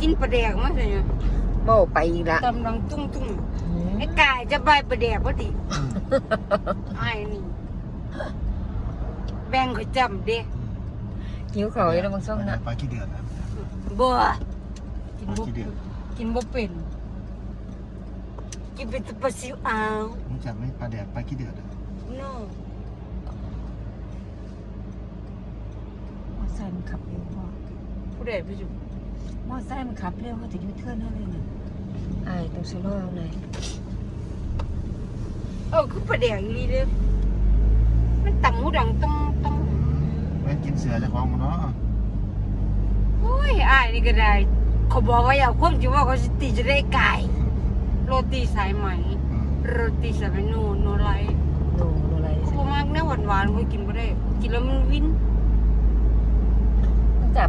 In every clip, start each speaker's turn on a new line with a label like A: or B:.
A: กินปลาแดกมาใช่ไหม
B: โม่ไปอีกละ
A: ตำลังตุ้งตุ้งไอ้กายจะใบปลาแดกพอดีไอ้นี่ แบ่งเขาจำเด้
B: หิวเขาเลยนะบางช่วงนะ
C: ปลาขี้เดือดนะ
A: บ่กิน
C: ปลา
A: บ่
C: ขี้เดือด
A: กินบ่เป็นกินเป็นแตะปลาซิวอ้าว
C: รู้จักไหมปลาแดดปลาขี้เดือดอะ
A: โน่
B: มอไซค์มันขับเร็วพ่อ
A: ผู้ใดไปอยู่
B: มอไซค์มันขับเร็วเขาจะยูเทิร์นให้เลยนะไอ้ายต้องชะลอเอาหน่อย
A: เออคือปลาแดกอีหลีเด้อมันตังหูดังต้องต้อง
C: แม่งกินเสือเจะคลองมันเนาะ
A: โอ้ยอ้ายนี่ก็ได้ เขาบอกว่าอย่าความจริงว่าเขาสิตีจะได้ไก่โรตีสายไหม
C: อืม
A: โรตีสายไหมโนโนไลท์
B: โนโนอะไร
A: เขาบอกมากแน่หวานหวานๆเขากินไม่ได้ กินแล้วมันวิน
B: นอกจาก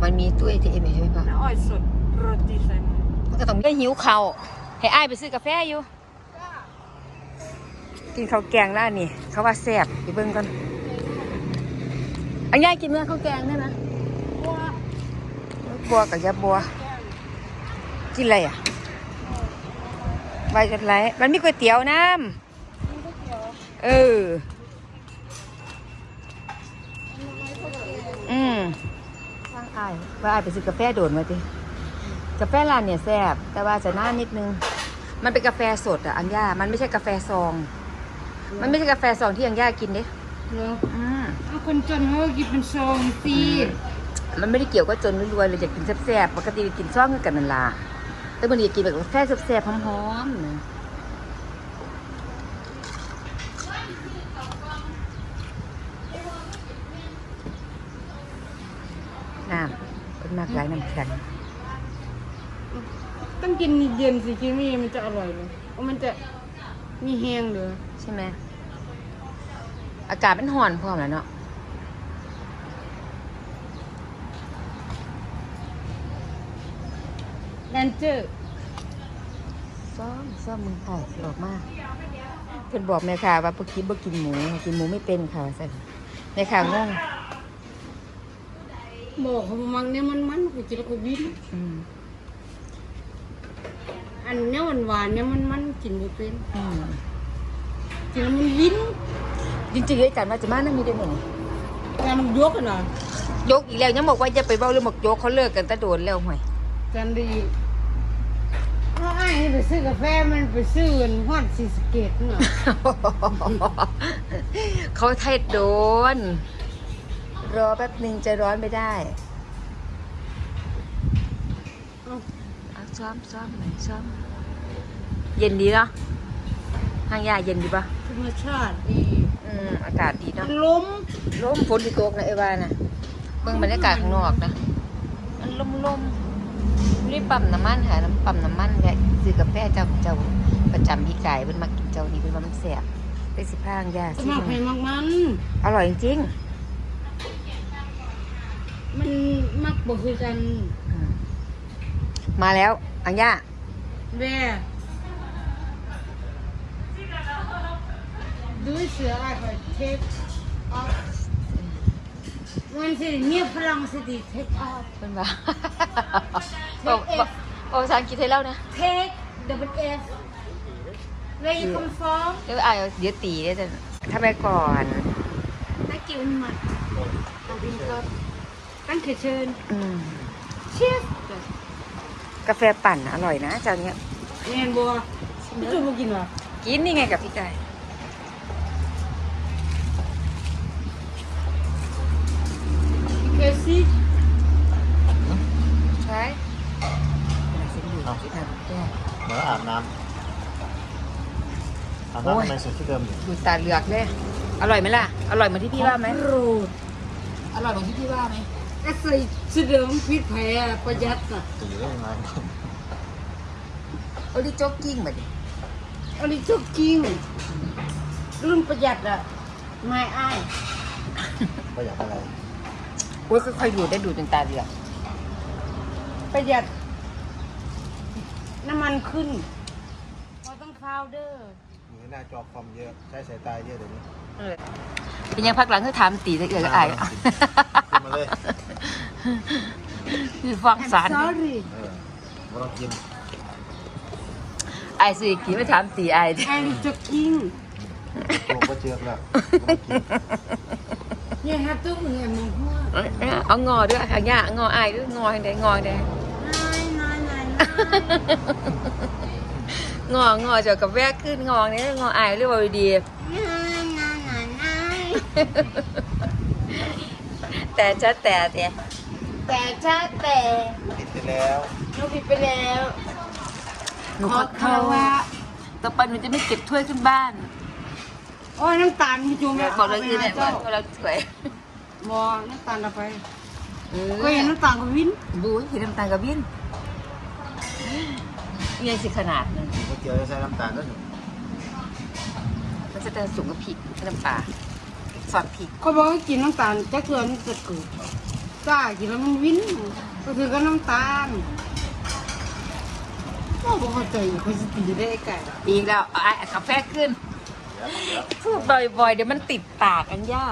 B: มันมีตู้ ATM อยู่ใช่ไหมพ่อ
A: น้ำอ้อยสดโรตีสายไหม
B: มันก็ต้องได้หิวเขาวให้อ้ายไปซื้อกาแฟอยู่ กินข้าวแกงแล้วนี่ เขาว่าแซ่บไปเบิ่งก่อนอันยายกินเนื้อข้าวแกงได้ไหม
A: ว้า
B: บัวกับยาบัว กินอะไรอะใบจัดไรมันมีก๋วยเตี๋ยวน้ำเอออืมว่าง อายว่าอายไปซื้อกาแฟโดดมาดิกาแฟร้านเนี่ยแซ่บแต่ว่าจะน่านนิดนึง มันเป็นกาแฟสดอะอันย่ามันไม่ใช่กาแฟซอง มันไม่ใช่กาแฟซองที่อันย่ากินเด้
A: เหรอ
B: อืม
A: เอาคนจนเขาก็กินเป็นซองซี
B: มันไม่ได้เกี่ยวกับจนรวยๆเลยอยากกินแซ่บๆปกติกินซ่องกันนั่นล่ะแต่วันนี้อยากกินแบบกาแฟแซ่บๆหอมๆนะน้ำเป็ นมากหลายน้ำแข็ง
A: ต้องกินเย็นสิกินไม่เย็นมันจะอร่อยเลยเพราะมันจะมีแห้งเลย
B: ใช่ไหม อากาศมันห่อนพร้อมแล้วเนาะ
A: แลนเจอร์
B: ซ้อมซ้อมมึงถ่ายออกมากเพิ่นบอกแม่ค่ะว่าพวกคิดบ่กินหมู กินหมูไม่เป็นค่ะสั่นแม่ค่ะงง
A: บอกเขามังเนี่ยมันมันกูกินแล้วกูวิน
B: อืม
A: อันเนี้ยหวานหวานๆเนี่ยมันมันกินไม่เป็น
B: อืม
A: กินแล้วมันวิน
B: จริงๆเลยจันว่าจะมานั่งมีด้วยหนึ่ง
A: แต่มันยกอะนะ
B: ยกอีกแล้วยังบอกว่าจะไปเบ้าเรื่องบอกยกเขาเลิกกันแต่โดนแล้วห่วย
A: จันดีเพราะไอ้ายนี่ไปซื้อกาแฟมันไปซื้อฮอดซีสะเกตเนาะ
B: เขาไทยโดน รอแป๊บหนึ่งจะร้อนไม่ได้
A: เอา
B: เอาซ้อมซ้อมหน่อยซ้อมเย็นดีเนาะห้างยาเย็นดีปะ
A: ธรรมชาติดี
B: อืมอากาศดี
A: มั
B: เนาะ
A: นล้ม
B: ลมฝนที่ตกนะไอ้วานะเบิ่งบรรยากาศข้างนอกนะมันลมลมๆนี่ปั๊มน้ำมันหาน้ำปั๊มน้ำมันแวะซื้อกาแฟเจ้าเจ้าประจำพี่ไก่เพิ่นมากินเจ้านี้เพิ่นว่ามันแซ่บไปสิพางยา
A: ส
B: สิ
A: มัครให้มากมัน
B: อร่อยจริง
A: มันมักบ่คือกัน
B: ๆอืมมาแล้ว อังย่า
A: แม่ดูเสืออะไรเทคออฟมันสิเนี่ยฝรั่งสิเทคออฟ
B: เพิ่นว่าบอกบอกบอกภาษาอังกฤษให้เล่านะ
A: take double F where you come from
B: เดี๋ยวอ่านเดี๋ยวตีได้จะทำไมก่อน
A: thank you very much ขอบคุ ณครับตั้งเชิญ
B: อืม
A: cheers
B: กาแฟปั่นอร่อยนะเจ้าเนี้ย
A: แม่นบัวพี่จูบ่กินวะ
B: กินนี่ไงกับพี่ไก่
A: เคซี่
B: ใช่เสียงอยู่ที่ทางแก้
C: เดี๋ยวอาบน้ำอาบ
B: โอ้ย
C: น้ำทำไมใส่ชุดเดิมอยู่
B: ดูตาเหลือกเลย อร่อยไหมล่ะ อร่อยเหมือนที่พี่ว่าไหม
A: โรด
B: อร่อยเหมือนที่พี่ว่าไหม
A: ก็ใส่ชุดเดิมพิษแพ้ประหยัดอะ
C: ตีได้ยังไง
B: เอาดิโจ๊กกิ้งมาดิ
A: อันนี้จุกจริงรุ่นประหยัดอะไม่อ้าย
C: ประหยัดอะไร
B: โอ้ยค่อยๆดูดได้ดูดจนตาเหลือก
A: ประหยัด น้ำมันขึ้นเราต้องคาวเดอร์
C: อยู่หน้าจอคอมเยอะ ใช้สายตาเยอะเดี๋ยวนี้
B: เออเป็นยังพักหลังคือถามตีแต่เอือกอาย
C: อ่าขึ้นมาเลย
B: คือฟังสาร
A: sorry
C: เออไม่ต้องกิน
B: ไอ้สิกี่ไม่ถามตีไอ้
A: แอนจ็อกกิ้ง
C: โลกก็เจือกแล้วไม่ต้องกิน
A: เนี่ยฮะตุ้งเงินมึงพูด
B: เอางอด้วยเอาหญ้างอไอ้ด้วยงอให้ได้งอให้ได้
A: นายนายนาย
B: งองอเจะกับแวกขึ้นงอเนี่ยงอไอ้เรียกว่าดี
A: นายนายนายนาย
B: แต่จะแต่แต่
A: แต่จ้าแต่
C: ผิดไปแล้ว
A: หนูผิดไปแล้ว
B: หนู
A: ข
B: ข
A: อ
B: อ
A: คา
B: เขา
A: รวะ
B: ต่อไปหนูจะไม่เก็บถ้วยขึ้นบ้าน
A: โอ้ยน้ำตาลพี่จุ๊บ
B: บอกเลยคือเนี่ยว่าเราสวย
A: บอน้ำตาลเราไปก็เห็นน้ำตาลก็วิน
B: ดูเห็นน้ำตาลกับวินเงียสิขนาดนึง
C: กินก๋วยเตี๋ยวจะใส่น้ำตาลก็ถึง
B: มันจะแต่สูงกับพริกน้ำปลาซอสพริก
A: เขาบอกว่ากินน้ำตาลจะเกลือมันจะเกิด จ้ากินแล้วมันวินก็คือก็น้ำตาลก็บอกเข้าใจเขาจะตีได้ไก่
B: อีกแล้วเอาไอ้กาแฟขึ้นพูดบ่อยๆเดี๋ยวมันติดปากอันย่า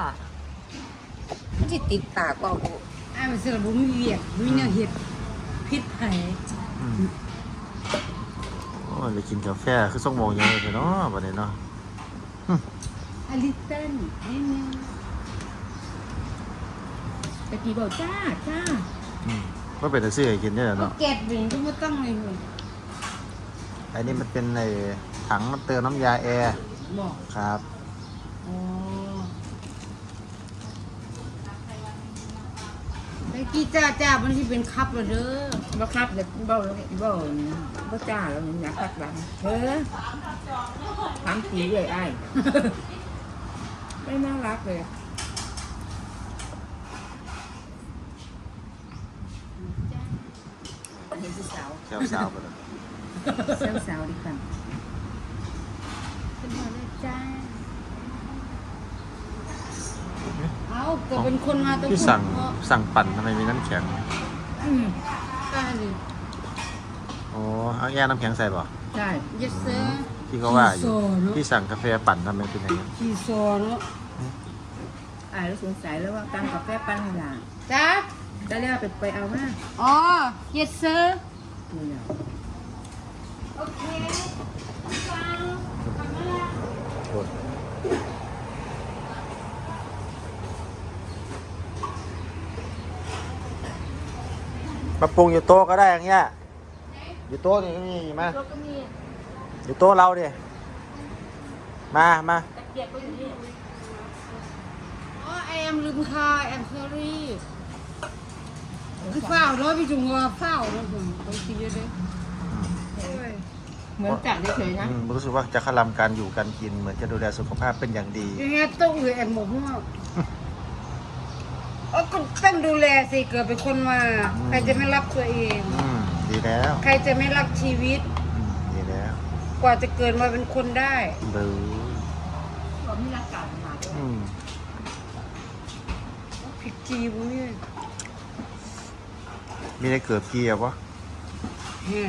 B: มันจะติดปากเปล่าบุ
A: ไอ้มันสิระบุมีเวียกมีเนื้อเห็ดพิษไผ่
C: โอ้ยไปกินกาแฟคือส่งโมงยังไงเนาะวันนี้เนาะ
A: อลิตเติ้ลนิดนึง
B: ตะกี้บอกจ้าจ้า
C: อืมว่าเป็นแต่ซื้อให้กินได้เหรอ
A: ก็
C: เนาะ
A: แกะบินก็ไม่ต้องเลยเลย
C: อันนี้มันเป็นในถังเติมน้ำยาแอร์
A: บอก
C: ครับ
A: อ๋อตะกี้จ้าจ้ามันที่เป็นคัพเลยเด้อ
B: บ่ครับเดี๋ยวบ่บ่บ่จ้าแล้วมันอยากคักดังเฮ้อถามตีเลยไอ้ไม่น่ารักเลยเห็นสาว
C: แก้วสาวไปเลย
B: สาวสาวดีกว่า
A: เป็นหมดเลยจ้าเอาก็เป็นคนมาต้อง
C: พี่สั่งสั่งปั่นทำไมมีน้ำแข็ง
A: อืมใช่ดิ
C: โอ้เอาแย่น้ำแข็งใส่ป่ะ
B: ใช่
A: yes sir
C: พี่ก็ว่าอ
A: ขี้โซ
C: ยู่
A: เนอะ
C: พี่สั่งกาแฟปั่นทำไมเป็นอย่างนี้
A: ขี้โซเนาะ
B: อ่านแล้วสงสัยแล้วว่าการกาแฟปั้นให้หลาน
A: จ้า
B: ได้เรียกว่าไปไปเอามา
A: อ๋อ yes sir
B: ดูแล้ว
A: โอเค
C: โทษมาปรุงอยู่โต๊ะก็ได้อย่างเงี้ย อยู่โต๊ะนี่ก็มีมา
B: รถก็มี
C: อยู่โต๊ะเราดิมา มา
B: ตะเกียบก็อยู่นี่
A: อ๋อแอมลืมค่ะแอม sorry คือ เฝ้าเนาะพี่จุงว่าเฝ้าเนาะผมไปกินเยอะเลยโอ้ย
B: เหมือนจัดเฉยๆนะ
C: อืมรู้สึกว่าจะคลำการอยู่การกิน เหมือนจะดูแลสุขภาพเป็นอย่างดี
A: ยังไงต้องอือแอมบอกว่าเออก็ต้องดูแลสิเกิดเป็นคนมา ใครจะไม่รักตัวเอง
C: อืมดีแล้ว
A: ใครจะไม่รักชีวิต
C: อืมดีแล้ว
A: กว่าจะเกิดมาเป็นคนได้
C: เบู
B: เราไม่รักกันมา
C: อืม
A: ผิดจีบุเนี่ย
C: มีได้เกิดเกียร์วะ
A: ฮะ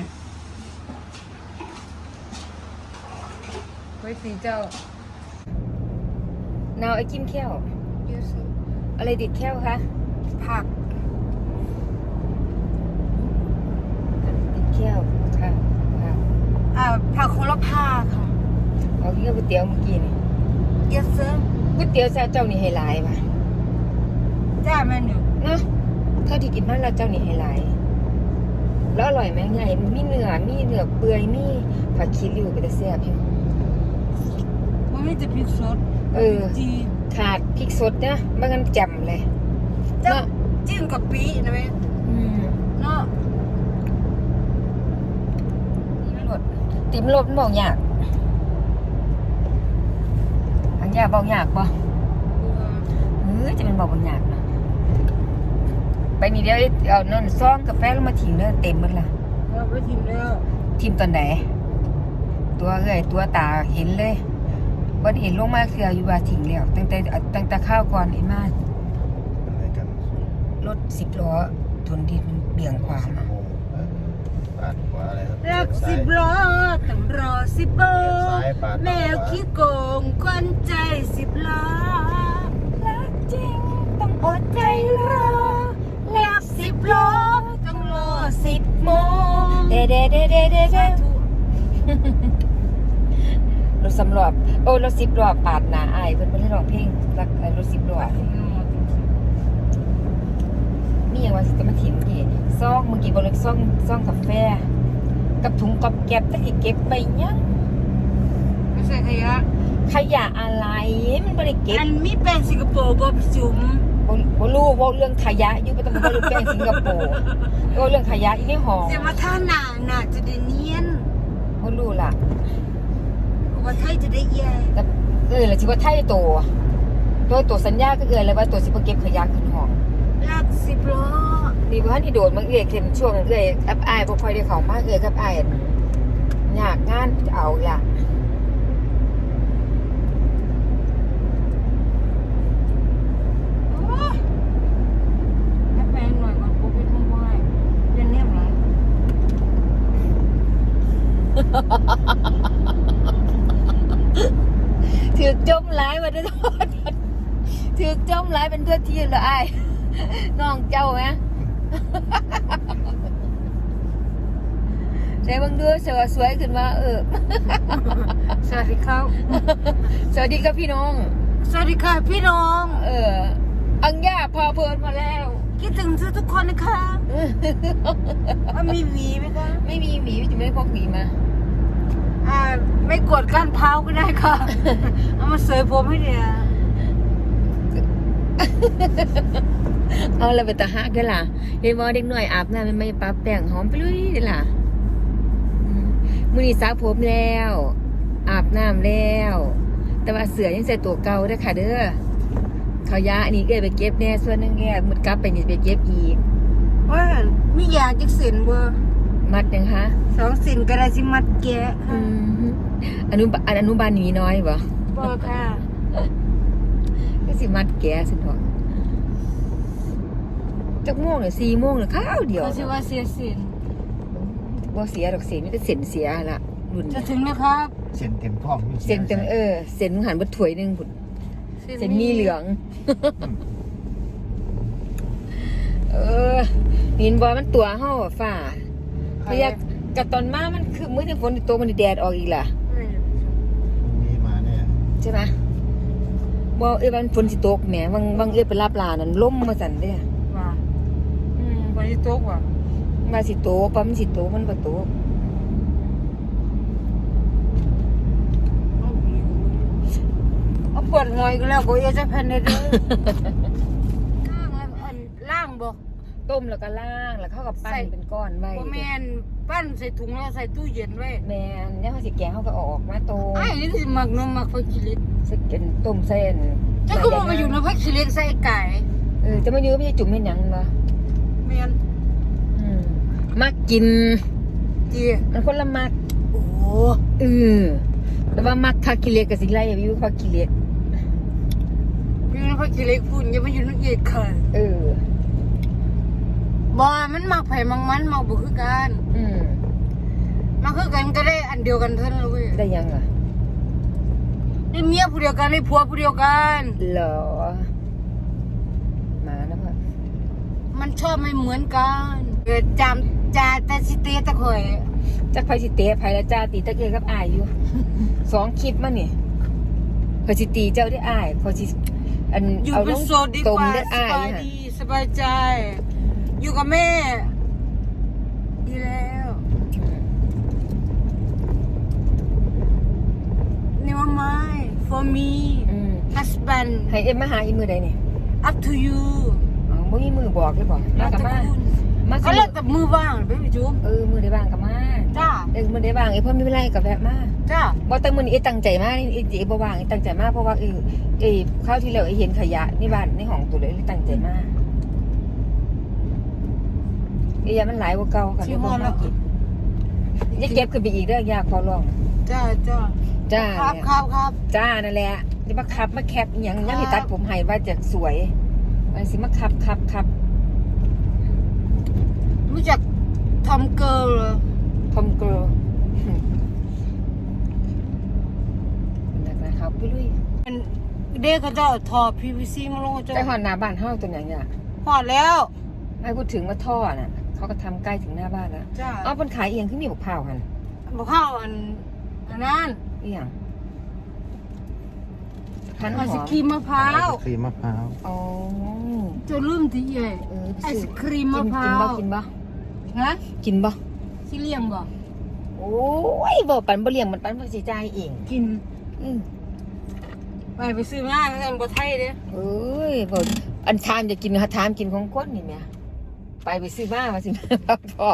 A: ไว้สีเจ้า
B: นาวไอ้กิมแค้ว
A: เยอะสิ
B: อะไรติดแค้วคะ
A: ผัก
B: ติดแค้วค่ะค่ะ
A: อ่าผักโคลพาค่ะ
B: เอากินกับก๋วยเตี๋ยวเมื่อกี้นี่
A: yes sir
B: ก๋วยเตี๋ยวซาเจ้านี่ให้หลายป่ะ
A: จ้าแม่หนู
B: เนาะ เท่าที่กินมาแล้วเจ้านี่ให้หลายแล้วอร่อยไหมไงมีเนื้อมีเนื้อเปื่อยมีผักคีริ้วเป็นตะแซ่บอยู่
A: มันไม่จะพริกสด
B: เออ
A: จีน
B: ขาดพริกสดนะไม่งั้นจำเลย
A: เจ้า
B: เนาะ
A: จิ้มกับปีนะแม่
B: อืม
A: เนาะ
B: ติมรสติมรสมันบอกยากอันยาบอกยากปะเออจะเป็นบอกบอกยากเนาะ ไปนี่เดี๋ยวเอานั่นซองกาแฟลงมาทิ้งเด้อเต็มหมดละ
A: เราไปทิมแล้ว
B: ทิมตอนไหน ตัวเอ้ยตัวตาเห็นเลยวันเห็นลงมาคืออยู่ว่าทิ้งแล้วตั้งแต่ตั้งแต่ข้าวก่อนเห็นมา
C: อะไรกัน
B: รถสิบล้อทนดินมันเบี่ยงขวามา
C: ปาดขวาอะไรครับ
A: รักสิบล้อต้องรอสิบโบ
C: ซ้ายปาด
A: แมวขี้โกงควันใจสิบล้อ
B: รักจริงต้องอดใจรอ
A: รักสิบ ล้อต้องรอสิบโมง
B: แต่เดเดเดเดเดรถสำรวจโอ้รถสิบล้อปาดหนาอายเพิ่นเพิ่นให้ร้องเพลงรักเรถสิบล้อมีหยังว่าสิจะมาถิ่มกี่ซองเมื่อกี้บ่เลยซองซองกาแฟ กับถุงกับแก็บตะกี้เก็บไปยัง
A: ไม่ใช่ขยะ
B: ขยะอะไรมันบ่ได้เก็บ
A: อันมีแป้งสิงคโปร์บ่พี่จุ๋ม
B: บ่บ่รู้เว่าเรื่องขยะอยู่บ่ต้องบ่รู้แป้งสิงคโปร์เว่าเรื่องขยะอีนี่หอม
A: เดี๋ยวมาท่าหนาหนาจะได้เนียน
B: บ่รู้ล่ะ
A: ว่าไทยจะได้แย่
B: แต่เออแล้วสิว่าไทยโตโดยตัวสัญญาก็เอ่ยเลยว่าตัวสิบ่เก็บขยะขึ้นห้อง
A: ลากสิบล้อ
B: นี่บ่ทันที่โดดมาเอื้อยขึ้นช่วงเอื้อยอับอายบ่ค่อยได้เข้ามาเอื้อยกับอายยากงานเอาล่ะ
A: โอ้ยให้แป้งหน่อยก่อนกูเป็นผู้ไหวเรียนเนี่ยเหรอ
B: ถือจมหลายว่าได้โทษถือจมหลายเป็นเพื่อที่ละอายน้องเจ้าไหมใช้บางเดือสวยสวยขึ้นมา เออ
A: สวัสดีครับ
B: สวัสดีครับพี่น้อง
A: สวัสดีค่ะพี่น้อง
B: เออ อังย่าพาเพลินมาแล้ว
A: คิดถึงทุกคนนะคะว่ามีหวีไหมคะ
B: ไม่มีหมีจะไม่ได้พกหมีมา
A: อ่าไม่กดก้านเท้าก็ได้ค่ะ เอามาเสยผมให้เนี่ย
B: เอาละไปตาฮักกันล่ะเห็นว่าเด็กหน่อยอาบน้ำมันไม่ปรับแป้งหอมไปเลยเด้อล่ะอืมมื้อนี้สระผมแล้ว อาบน้ำแล้ว แต่ว่าเสือยังใส่ตัวเก่าเด้อค่ะ เด้อขายะอันนี้เอ้ยไปเก็บแน่ส่วนหนึงแน่มุดกลับไปนี่ไปเก็บอีก
A: ว่ามียาจักสินเบอร์
B: มัดยังคะ
A: สองสินก็ได้สิมัดแกะ
B: อื
A: ค่ะ
B: มอนุบาลอนุบาลหนีน้อยบ่
A: เบอร์ค่ะ
B: ก็สิมัดแกสิเถอะจักโมงหรือสี่โมงหรือข้าวเดียว
A: เขาชื่อว่าเสียสิน
B: บ่เสียดอกเสียมีแต่เส้นเสียละรุ่น
A: จะถึงแล้วครับ
C: เส้นเต็มท้องอยู่
B: เส้นเต็มเออเส้นหันเบดถ้วยหนึงพุ่นเส้นมีเหลือง เออนินบ่มันตัวเฮาอะฟ้า พยากกะตอนมามันคือมื้อที่ฝนตกมันแดดออกอีกล่ะ
C: มีมาเนี่ย
B: ใช่ไหมบ่เอ้ยว่ามันฝนสิตกแหมบางบางเอ้ยไปรับลานั่นลมมาสั่นเด้อ
A: ว่าอืมบริโตกว่ะ
B: ว่าสิโตปั๊มนสิโตมันบ่โต
A: เอาปวดหัวอีกแล้วกูอยากจะแผ่นเด้อล่างแล้วอันล่างบ่
B: ต้มแล้วก็ล้างแล้วเข้ากับปั้นเป็นก้อนไว้
A: บ่แม่นปั้นใส่ถุงแล้วใส่ตู้เย็นไว้
B: แม่นยังเขาสิแกงเขาก็เอาออกมาโต
A: ไอ้นี่สิมักนมมักฟักกิลิต
B: สกินต้มเส้น
A: ถ้ากูมาอยู่ในพักกิลิตใส่ไก่
B: เออจะมาอยู่ไม่ใช่จุ่มให้หยังบ่
A: แม่น
B: อืมมักกิน
A: จี
B: มันคนละมัก
A: โอ้
B: เออแต่ว่ามักคากิเลสกับสิไลอย่าไปอยู่คากิเลส
A: อยู่ในพักกิลิตคุณอย่ามาอยู่ในเอกค่ะ
B: เออ
A: บ่มันมักไผมักมันมักบ่คือกัน
B: อืม
A: มักคือกันก็ได้อันเดียวกันเท่านั้นเลยเว้ย
B: ได้ยังอะ
A: ได้เมียผู้เดียวกันได้ผัวผู้เดียวกัน
B: เหรอมาแล้วพ่อ
A: มันชอบไม่เหมือนกันเกิดจำจาแต่สิเตะตะข่อย
B: จักไผสิเตะไผละจ้าตีตะเกียกับอายอยู่สองคลิปมานี่พอสิตีเจ้าได้อายพอสิอัน
A: อยู่
B: เอา
A: เป็
B: ล
A: น
B: ง
A: โซดดี
B: ต
A: ก
B: ม
A: ว่า
B: ได้
A: ส
B: อาย
A: บาย
B: ค่ะ
A: ดีสบายใจ อยู่กับแม่ดีแล้วนี่ว่าไม่ for me
B: อืม
A: husband
B: ให้เอ็มมาหาอีมือใดนี่
A: up to you
B: อ๋อบ่มีมือบอกเลยบอกมากับมา
A: แล้วแต่คุณ
B: มา
A: ก็
B: สิ
A: เลิกกับมือว่างไปไปจุ๊บ
B: เออมือได้บ้างกับมา
A: จ้า
B: เออมือได้บ้างไอ้พ่อไม่เป็นไรกับแวะมา
A: จ้า
B: บ่แต่มื้อนี้ไอ้ตั้งใจมากนี่ไอ้เจ๊บ่ว่างไอ้ตั้งใจมากเพราะว่าเออไอ้คราวที่แล้วไอ้เห็นขยะในบ้านในห้องตัวเลยเลยตั้งใจมาก ไอ้ยามันหลายกว่าเก่าค่ะ
A: ชิ
B: เดี๋ยว
A: ม
B: บ่
A: อนแล้
B: มาวกินอย่าเก็บขึ้นไปอีกเด้อยาขอร้อง
A: จ้าจ้า
B: จ้า
A: ครับ
B: เนี่ย
A: ครับครับ
B: จ้านั่นแหละจะมาคับมาแคปอหย่าง
A: ครับ
B: ยังที่ตัดผมให้ว่าจะสวยมันสิมาคับคับคับ
A: รู้จักทอมเกิร์ลเหรอ
B: ทอมเกิร์ลนะครับไปลุย
A: มันเด็กเขาจะเอาท่อ PVC มาลงเขาจะ
B: ไปหอดหน้าบ้านเฮาตัวอย่างเงี้ย
A: หอดแล้ว
B: ไม่พูดถึงว่าท่อน่ะ เขาก็ทำใกล้ถึงหน้าบ้านแล้ว
A: จ้า
B: อ๋อมันขายเอียงขึ้นมีบอกเผาวหัน
A: บอกเข้าอันอันนั้น
B: เอียงพันห
A: ไอ
B: อ
A: ศ
B: ม
A: ครีมมะพร้าว
C: ครีมมะพร้าว
B: อ๋อ
A: จะลืมที่ใหญ่
B: เออ
A: ไอศครีมมะพร้า
B: กิน
A: ว
B: บ่กินบ่
A: ฮะ
B: กินบ่
A: ที่เลี้ยงบ่
B: โอ้ยบ่ปันบ่เลี้ยงมันปันบ่สิจ่ายเอง
A: กิน
B: อือ
A: ไปไปซื้อมาแล้วกันบ่ไทยเด้
B: เอ้ยบ่อันทามจะกินหาทามกินของคนนี่แหม่ ไปไปซื้อมาว่าสิพ่อ